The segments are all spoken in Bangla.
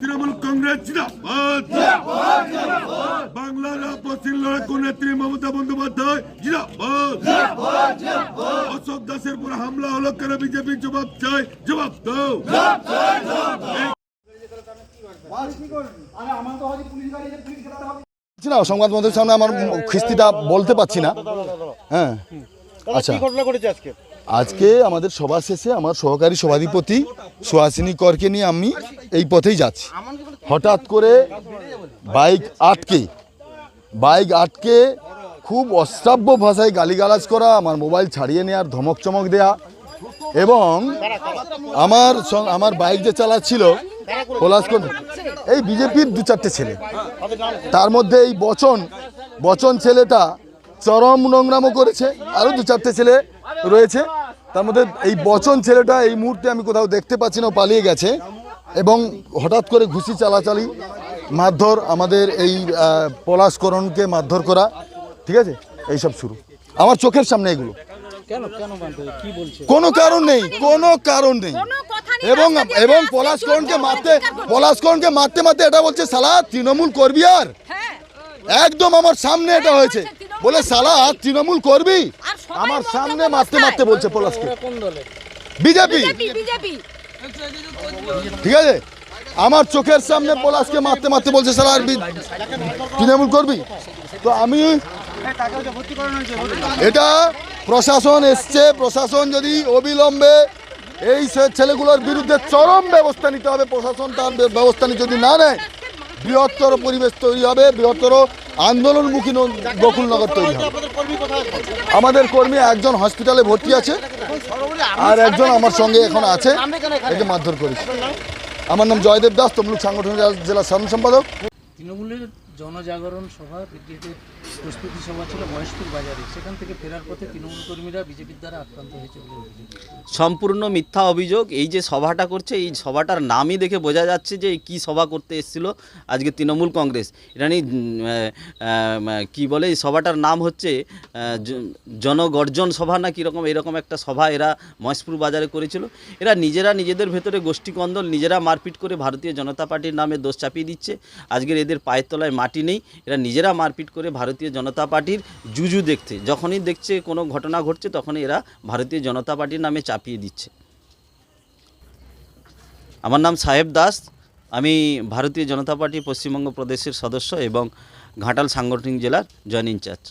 তৃণমূল কংগ্রেস জিন্দাবাদ। বাংলার আপসীর লড়াকু নেত্রী মমতা বন্দ্যোপাধ্যায় জিন্দাবাদ। অশোক দাসের উপর হামলা হলো কেন বিজেপি জবাব চাই জবাব দাও। না সংবাদ মাধ্যমের সামনে আমার খিস্তিটা বলতে পারছি না। হ্যাঁ আচ্ছা। কি ঘটনা ঘটেছে আজকে? আজকে আমাদের সভা শেষে আমার সহকারী সভাধিপতি সুহাসিনী করকে নিয়ে আমি এই পথেই যাচ্ছি। হঠাৎ করে বাইক আটকে বাইক আটকে খুব অশ্রাব্য ভাষায় গালিগালাজ করা, আমার মোবাইল ছাড়িয়ে নেওয়ার ধমক চমক দেয়া এবং আমার আমার বাইক যে চালাচ্ছিল পলাশকোট এই বিজেপির দু চারটে ছেলে। তার মধ্যে এই বচন বচন ছেলেটা চরম নোংরামও করেছে, আরও দু চারটে ছেলে রয়েছে। তার মধ্যে এই বচন ছেলেটা এই মুহূর্তে আমি কোথাও দেখতে পাচ্ছি না পালিয়ে গেছে। এবং হঠাৎ করে ঘুষি চালাচালি মারধর আমাদের এই পলাশকরণকে মারধর করা ঠিক আছে? এইসব শুরু। আমার চোখের সামনে এগুলো। কেন কেন মানতে হবে? কি বলছে? কোনো কারণ নেই কোনো কারণ নেই। কোনো কথা নেই, এবং এবং পলাশকরণকে মারতে পলাশকরণকে মারতে মারতে এটা বলছে সালা তৃণমূল করবি আর? হ্যাঁ। একদম আমার সামনে এটা হয়েছে। বলে সালা তৃণমূল করবি? আমার সামনে মারতে মারতে বলছে পলাশকে। ওরা কোন দলে? বিজেপি। ঠিক আছে? আমার চোখের সামনে পলাশকে মারতে মারতে বলছে সালা আর তৃণমূল করবি? তো আমি এটা প্রশাসন এসছে। প্রশাসন যদি অবিলম্বে এই সে- ছেলেগুলোর বিরুদ্ধে চরম ব্যবস্থা নিতে হবে প্রশাসন তার ব্যবস্থা নিতে যদি না নেয় বৃহত্তর পরিবেশ তৈরি হবে বৃহত্তর আন্দোলনমুখী গোকুলনগর তৈরি হবে? আমাদের কর্মী একজন হসপিটালে ভর্তি আছে, আর একজন আমার সঙ্গে এখন আছে। একে মারধর করেছে। আমার নাম জয়দেব দাস, তমলুক সাংগঠনিক জেলা সাধারণ সম্পাদক। তৃণমূলের জনজাগরণ সভা ব্রিগেডের প্রস্তুতি সভা ছিল মহেশপুর বাজারে। সেখান থেকে ফেরার পথে তৃণমূল কর্মীরা বিজেপির দ্বারা আক্রান্ত হয়েছে সম্পূর্ণ মিথ্যা অভিযোগ। এই যে সভাটা করছে, এই সভাটার নামই দেখে বোঝা যাচ্ছে যে কি সভা করতে এসেছিল আজকে তৃণমূল কংগ্রেস। এটা নিয়ে কি বলে, এই সভাটার নাম হচ্ছে জনগর্জন সভা না কীরকম, এরকম একটা সভা এরা মহেশপুর বাজারে করেছিল। এরা নিজেরা নিজেদের ভেতরে গোষ্ঠী কন্দল নিজেরা মারপিট করে ভারতীয় জনতা পার্টির নামে দোষ চাপিয়ে দিচ্ছে। আজকের এদের পায়ের তলায় মাটি নেই, এরা নিজেরা মারপিট করে ভারতীয় জনতা পার্টির জুজু দেখতে যখনই দেখছে কোনো ঘটনা ঘটছে, তখনই এরা ভারতীয় জনতা পার্টির নামে চাপিয়ে দিচ্ছে। আমার নাম সাহেব দাস, আমি ভারতীয় জনতা পার্টি পশ্চিমবঙ্গ প্রদেশের সদস্য এবং ঘাটাল সাংগঠনিক জেলার জয়েন ইনচার্জ।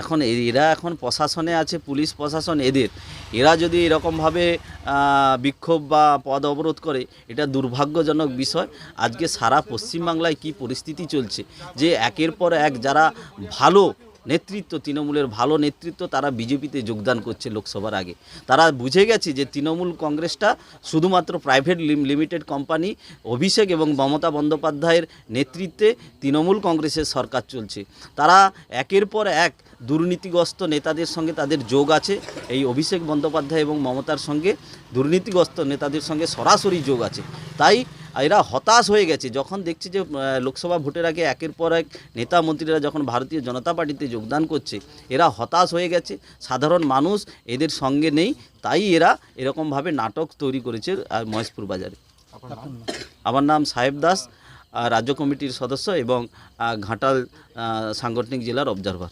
এখন এরা এখন প্রশাসনে আছে, পুলিশ প্রশাসন এদের। এরা যদি এরকমভাবে বিক্ষোভ বা পদ অবরোধ করে, এটা দুর্ভাগ্যজনক বিষয়। আজকে সারা পশ্চিমবাংলায় কি পরিস্থিতি চলছে? যে একের পর এক যারা ভালো নেতৃত্ব, তৃণমূলের ভালো নেতৃত্ব তারা বিজেপিতে যোগদান করছে লোকসভার আগে। তারা বুঝে গেছে যে তৃণমূল কংগ্রেসটা শুধুমাত্র প্রাইভেট লিমিটেড কোম্পানি, অভিষেক এবং মমতা বন্দ্যোপাধ্যায়ের নেতৃত্বে তৃণমূল কংগ্রেসের সরকার চলছে। তারা একের পর এক দুর্নীতিগ্রস্ত নেতাদের সঙ্গে তাদের যোগ আছে। এই অভিষেক বন্দ্যোপাধ্যায় এবং মমতার সঙ্গে দুর্নীতিগ্রস্ত নেতাদের সঙ্গে সরাসরি যোগ আছে। তাই এরা হতাশ হয়ে গেছে। যখন দেখছি যে লোকসভা ভোটের আগে একের পর এক নেতা মন্ত্রীরা যখন ভারতীয় জনতা পার্টিতে যোগদান করছে এরা হতাশ হয়ে গেছে। সাধারণ মানুষ এদের সঙ্গে নেই তাই এরা এরকমভাবে নাটক তৈরি করেছে আহ, মহেশপুর বাজারে। আমার নাম সাহেব দাস রাজ্য কমিটির সদস্য এবং ঘাটাল সাংগঠনিক জেলার অবজারভার